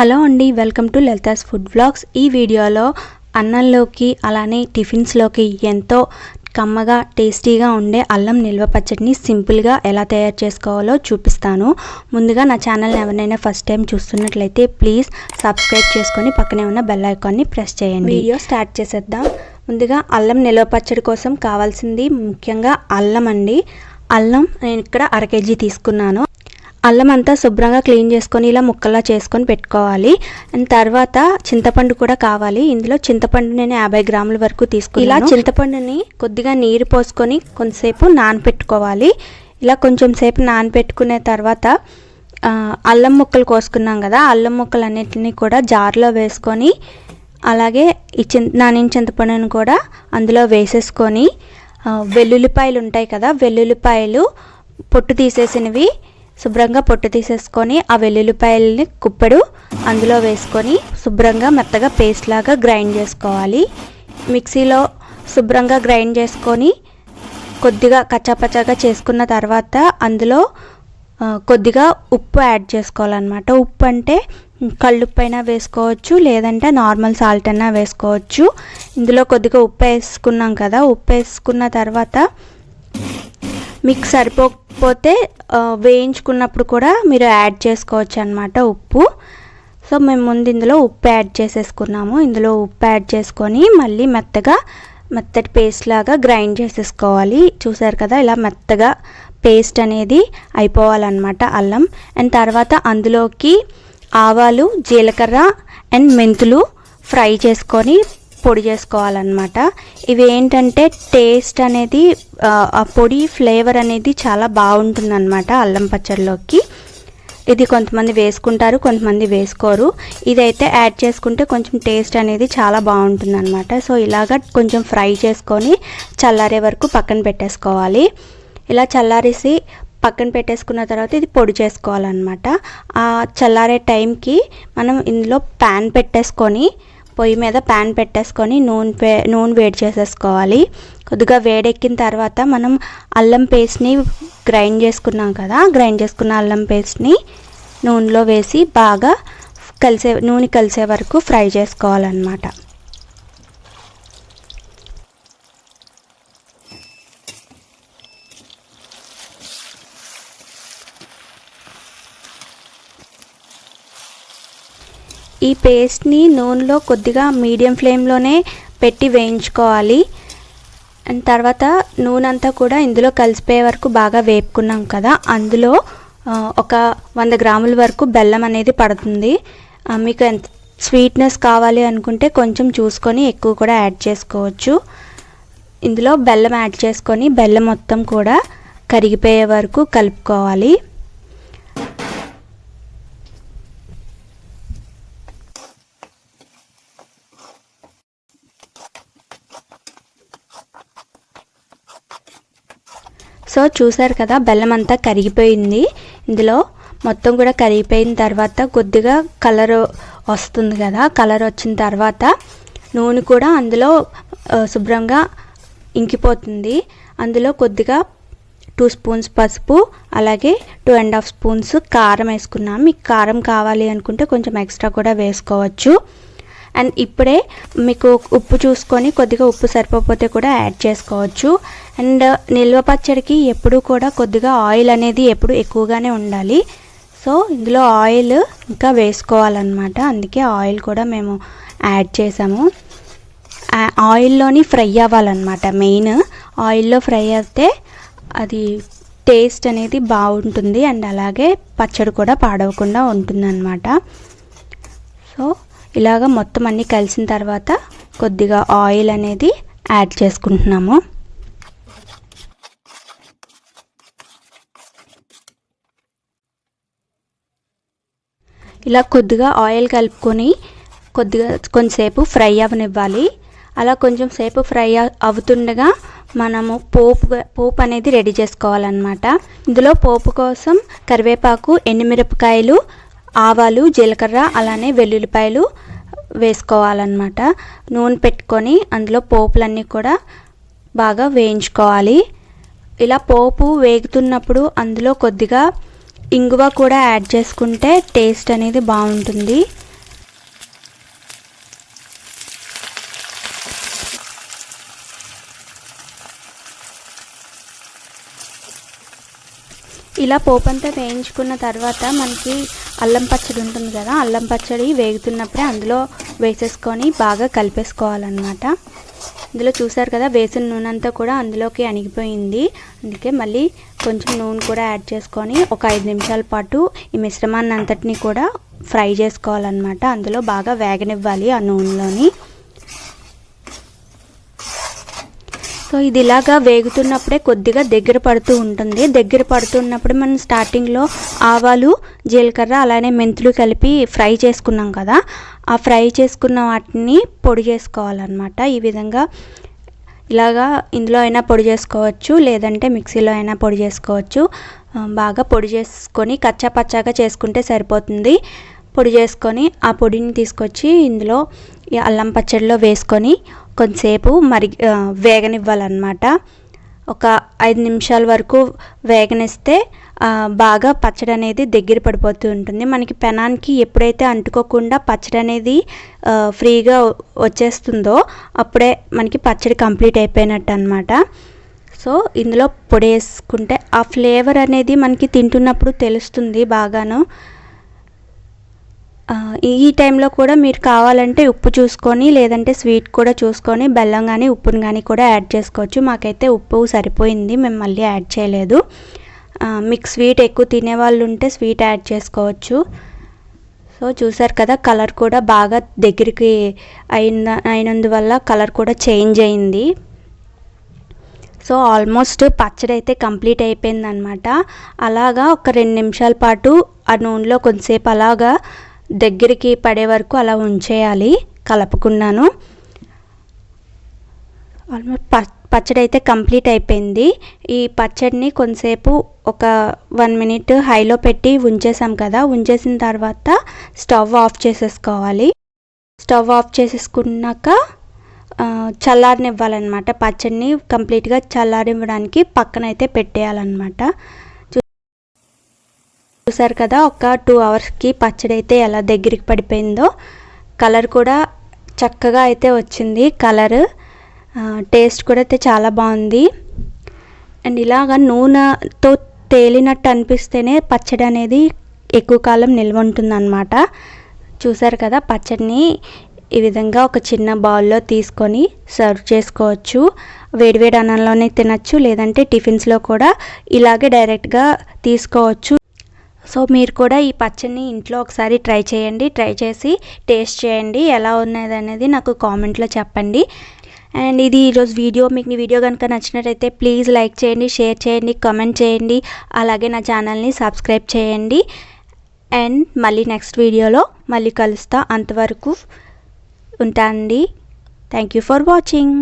Hello అండి welcome to Lalitha's food vlogs. ఈ వీడియోలో అన్నంలోకి అలానే టిఫిన్స్లోకి ఎంతో కమ్మగా టేస్టీగా ఉండే అల్లం నిల్వ పచ్చడిని సింపుల్గా ఎలా తయారు చేసుకోవాలో చూపిస్తాను. ముందుగా నా ఛానల్ని ఎవరైనా ఫస్ట్ టైం చూస్తున్నట్లయితే ప్లీజ్ సబ్స్క్రైబ్ చేసుకొని పక్కనే ఉన్న బెల్ ఐకాన్ని ప్రెస్ చేయండి. వీడియో స్టార్ట్ చేసేద్దాం. ముందుగా అల్లం నిల్వ పచ్చడి కోసం కావాల్సింది ముఖ్యంగా అల్లం అండి. అల్లం నేను ఇక్కడ అర కేజీ తీసుకున్నాను. అల్లం అంతా శుభ్రంగా క్లీన్ చేసుకొని ఇలా ముక్కలా చేసుకొని పెట్టుకోవాలి. అండ్ తర్వాత చింతపండు కూడా కావాలి. ఇందులో చింతపండు నేను యాభై గ్రాముల వరకు తీసుకుని ఇలా చింతపండుని కొద్దిగా నీరు పోసుకొని కొంతసేపు నానపెట్టుకోవాలి. ఇలా కొంచెం సేపు నానపెట్టుకునే తర్వాత అల్లం ముక్కలు కోసుకున్నాం కదా అల్లం ముక్కలు అన్నిటిని కూడా జార్లో వేసుకొని అలాగే ఈ చింత నానిన చింతపండును కూడా అందులో వేసేసుకొని వెల్లుల్లిపాయలు ఉంటాయి కదా వెల్లుల్లిపాయలు పొట్టు తీసేసినవి శుభ్రంగా పొట్టు తీసేసుకొని ఆ వెల్లుల్లిపాయలని కుప్పెడు అందులో వేసుకొని శుభ్రంగా మెత్తగా పేస్ట్ లాగా గ్రైండ్ చేసుకోవాలి. మిక్సీలో శుభ్రంగా గ్రైండ్ చేసుకొని కొద్దిగా కచ్చాపచ్చాగా చేసుకున్న తర్వాత అందులో కొద్దిగా ఉప్పు యాడ్ చేసుకోవాలన్నమాట. ఉప్పు అంటే కళ్ళుప్పు అయినా వేసుకోవచ్చు లేదంటే నార్మల్ సాల్ట్ అయినా వేసుకోవచ్చు. ఇందులో కొద్దిగా ఉప్పు వేసుకున్నాం కదా ఉప్పు వేసుకున్న తర్వాత మీకు సరిపోకపోతే వేయించుకున్నప్పుడు కూడా మీరు యాడ్ చేసుకోవచ్చు అనమాట ఉప్పు. సో మేము ముందు ఇందులో ఉప్పు యాడ్ చేసేసుకున్నాము. ఇందులో ఉప్పు యాడ్ చేసుకొని మళ్ళీ మెత్తగా మెత్తటి పేస్ట్ లాగా గ్రైండ్ చేసేసుకోవాలి. చూసారు కదా ఇలా మెత్తగా పేస్ట్ అనేది అయిపోవాలన్నమాట అల్లం. అండ్ తర్వాత అందులోకి ఆవాలు జీలకర్ర అండ్ మెంతులు ఫ్రై చేసుకొని పొడి చేసుకోవాలన్నమాట. ఇవి ఏంటంటే టేస్ట్ అనేది ఆ, పొడి ఫ్లేవర్ అనేది చాలా బాగుంటుందన్నమాట అల్లం పచ్చడిలోకి. ఇది కొంతమంది వేసుకుంటారు కొంతమంది వేసుకోరు. ఇదైతే యాడ్ చేసుకుంటే కొంచెం టేస్ట్ అనేది చాలా బాగుంటుంది అనమాట సో ఇలాగ కొంచెం ఫ్రై చేసుకొని చల్లారే వరకు పక్కన పెట్టేసుకోవాలి. ఇలా చల్లారేసి పక్కన పెట్టేసుకున్న తర్వాత ఇది పొడి చేసుకోవాలన్నమాట. ఆ చల్లారే టైంకి మనం ఇందులో ప్యాన్ పెట్టేసుకొని పొయ్యి మీద ప్యాన్ పెట్టేసుకొని నూనె పే నూనె వేడి చేసేసుకోవాలి. కొద్దిగా వేడెక్కిన తర్వాత మనం అల్లం పేస్ట్ని గ్రైండ్ చేసుకున్నాం కదా గ్రైండ్ చేసుకున్న అల్లం పేస్ట్ని నూనెలో వేసి బాగా కలిసే నూనె కలిసే వరకు ఫ్రై చేసుకోవాలన్నమాట. ఈ పేస్ట్ని నూనెలో కొద్దిగా మీడియం ఫ్లేమ్లోనే పెట్టి వేయించుకోవాలి. అండ్ తర్వాత నూనె అంతా కూడా ఇందులో కలిసిపోయే వరకు బాగా వేపుకున్నాం కదా. అందులో ఒక వంద గ్రాముల వరకు బెల్లం అనేది పడుతుంది. మీకు ఎంత స్వీట్నెస్ కావాలి అనుకుంటే కొంచెం చూసుకొని ఎక్కువ కూడా యాడ్ చేసుకోవచ్చు. ఇందులో బెల్లం యాడ్ చేసుకొని బెల్లం మొత్తం కూడా కరిగిపోయే వరకు కలుపుకోవాలి. సో చూసారు కదా బెల్లం అంతా కరిగిపోయింది. ఇందులో మొత్తం కూడా కరిగిపోయిన తర్వాత కొద్దిగా కలర్ వస్తుంది కదా కలర్ వచ్చిన తర్వాత నూనె కూడా అందులో శుభ్రంగా ఇంకిపోతుంది. అందులో కొద్దిగా టూ స్పూన్స్ పసుపు అలాగే టూ అండ్ హాఫ్ స్పూన్స్ కారం వేసుకున్నాం మీకు కారం కావాలి అనుకుంటే కొంచెం ఎక్స్ట్రా కూడా వేసుకోవచ్చు. అండ్ ఇప్పుడే మీకు ఉప్పు చూసుకొని కొద్దిగా ఉప్పు సరిపోతే కూడా యాడ్ చేసుకోవచ్చు. అండ్ నిల్వ పచ్చడికి ఎప్పుడూ కూడా కొద్దిగా ఆయిల్ అనేది ఎప్పుడు ఎక్కువగానే ఉండాలి. సో ఇందులో ఆయిల్ ఇంకా వేసుకోవాలన్నమాట. అందుకే ఆయిల్ కూడా మేము యాడ్ చేసాము. ఆయిల్లోని ఫ్రై అవ్వాలన్నమాట. మెయిన్ ఆయిల్లో ఫ్రై అయితే అది టేస్ట్ అనేది బాగుంటుంది. అండ్ అలాగే పచ్చడి కూడా పాడవకుండా ఉంటుందన్నమాట. సో ఇలాగ మొత్తం అన్నీ కలిసిన తర్వాత కొద్దిగా ఆయిల్ అనేది యాడ్ చేసుకుంటున్నాము. ఇలా కొద్దిగా ఆయిల్ కలుపుకొని కొద్దిగా కొంచెంసేపు ఫ్రై అవనివ్వాలి. అలా కొంచెం సేపు ఫ్రై అవుతుండగా మనము పోపు పోపు అనేది రెడీ చేసుకోవాలన్నమాట. ఇందులో పోపు కోసం కరివేపాకు ఎండుమిరపకాయలు ఆవాలు జీలకర్ర అలానే వెల్లుల్లిపాయలు వేసుకోవాలన్నమాట. నూనె పెట్టుకొని అందులో పోపులన్నీ కూడా బాగా వేయించుకోవాలి. ఇలా పోపు వేగుతున్నప్పుడు అందులో కొద్దిగా ఇంగువ కూడా యాడ్ చేసుకుంటే టేస్ట్ అనేది బాగుంటుంది. ఇలా పోపంతా వేయించుకున్న తర్వాత మనకి అల్లం పచ్చడి ఉంటుంది కదా అల్లం పచ్చడి వేగుతున్నప్పుడే అందులో వేసేసుకొని బాగా కలిపేసుకోవాలన్నమాట. ఇందులో చూసారు కదా వేసిన నూనె అంతా కూడా అందులోకి అణిగిపోయింది. అందుకే మళ్ళీ కొంచెం నూనె కూడా యాడ్ చేసుకొని ఒక ఐదు నిమిషాల పాటు ఈ మిశ్రమాన్ని అంతటిని కూడా ఫ్రై చేసుకోవాలన్నమాట. అందులో బాగా వేగనివ్వాలి ఆ నూనెలోని. సో ఇది ఇలాగా వేగుతున్నప్పుడే కొద్దిగా దగ్గర పడుతూ ఉంటుంది. దగ్గర పడుతున్నప్పుడు మనం స్టార్టింగ్లో ఆవాలు జీలకర్ర అలానే మెంతులు కలిపి ఫ్రై చేసుకున్నాం కదా. ఆ ఫ్రై చేసుకున్న వాటిని పొడి చేసుకోవాలన్నమాట. ఈ విధంగా ఇలాగా ఇందులో అయినా పొడి చేసుకోవచ్చు లేదంటే మిక్సీలో అయినా పొడి చేసుకోవచ్చు. బాగా పొడి చేసుకొని కచ్చా పచ్చాగా చేసుకుంటే సరిపోతుంది. పొడి చేసుకొని ఆ పొడిని తీసుకొచ్చి ఇందులో ఈ అల్లం పచ్చడిలో వేసుకొని కొంతసేపు మరి వేగనివ్వాలన్నమాట. ఒక ఐదు నిమిషాల వరకు వేగనిస్తే బాగా పచ్చడి అనేది దగ్గర పడిపోతూ ఉంటుంది. మనకి పెనానికి ఎప్పుడైతే అంటుకోకుండా పచ్చడి అనేది ఫ్రీగా వచ్చేస్తుందో అప్పుడే మనకి పచ్చడి కంప్లీట్ అయిపోయినట్టు అనమాట సో ఇందులో పొడి వేసుకుంటే ఆ ఫ్లేవర్ అనేది మనకి తింటున్నప్పుడు తెలుస్తుంది బాగాను. ఈ టైంలో కూడా మీరు కావాలంటే ఉప్పు చూసుకొని లేదంటే స్వీట్ కూడా చూసుకొని బెల్లం కానీ ఉప్పుని కానీ కూడా యాడ్ చేసుకోవచ్చు. మాకైతే ఉప్పు సరిపోయింది మేము మళ్ళీ యాడ్ చేయలేదు. మీకు స్వీట్ ఎక్కువ తినేవాళ్ళు ఉంటే స్వీట్ యాడ్ చేసుకోవచ్చు. సో చూసారు కదా కలర్ కూడా బాగా దగ్గరికి అయిన అయినందువల్ల కలర్ కూడా చేంజ్ అయింది. సో ఆల్మోస్ట్ పచ్చడి అయితే కంప్లీట్ అయిపోయిందనమాట అలాగా ఒక రెండు నిమిషాల పాటు ఆ నూనెలో కొంతసేపు అలాగా దగ్గరికి పడే వరకు అలా ఉంచేయాలి. కలుపుకున్నాను. ఆల్మోస్ట్ పచ్చడి అయితే కంప్లీట్ అయిపోయింది. ఈ పచ్చడిని కొంతసేపు ఒక వన్ మినిట్ హైలో పెట్టి ఉంచేసాం కదా. ఉంచేసిన తర్వాత స్టవ్ ఆఫ్ చేసేసుకోవాలి. స్టవ్ ఆఫ్ చేసేసుకున్నాక చల్లారనివ్వాలన్నమాట. పచ్చడిని కంప్లీట్గా చల్లారివ్వడానికి పక్కన అయితే పెట్టేయాలన్నమాట. చూసారు కదా ఒక టూ అవర్స్కి పచ్చడి అయితే ఎలా దగ్గరికి పడిపోయిందో. కలర్ కూడా చక్కగా అయితే వచ్చింది కలర్ టేస్ట్ కూడా అయితే చాలా బాగుంది. అండ్ ఇలాగ నూనెతో తేలినట్టు అనిపిస్తేనే పచ్చడి అనేది ఎక్కువ కాలం నిల్వ ఉంటుందన్నమాట. చూసారు కదా పచ్చడిని ఈ విధంగా ఒక చిన్న బౌల్లో తీసుకొని సర్వ్ చేసుకోవచ్చు. వేడివేడి అన్నంలోనే తినచ్చు లేదంటే టిఫిన్స్లో కూడా ఇలాగే డైరెక్ట్గా తీసుకోవచ్చు. సో మీరు కూడా ఈ పచ్చడిని ఇంట్లో ఒకసారి ట్రై చేయండి. ట్రై చేసి టేస్ట్ చేయండి. ఎలా ఉన్నది అనేది నాకు కామెంట్లో చెప్పండి. అండ్ ఇది ఈరోజు వీడియో. మీకు వీడియో కనుక నచ్చినట్టయితే ప్లీజ్ లైక్ చేయండి షేర్ చేయండి కమెంట్ చేయండి. అలాగే నా ఛానల్ని సబ్స్క్రైబ్ చేయండి. అండ్ మళ్ళీ నెక్స్ట్ వీడియోలో మళ్ళీ కలుస్తా. అంతవరకు ఉంటానండి థ్యాంక్ యూ ఫర్ వాచింగ్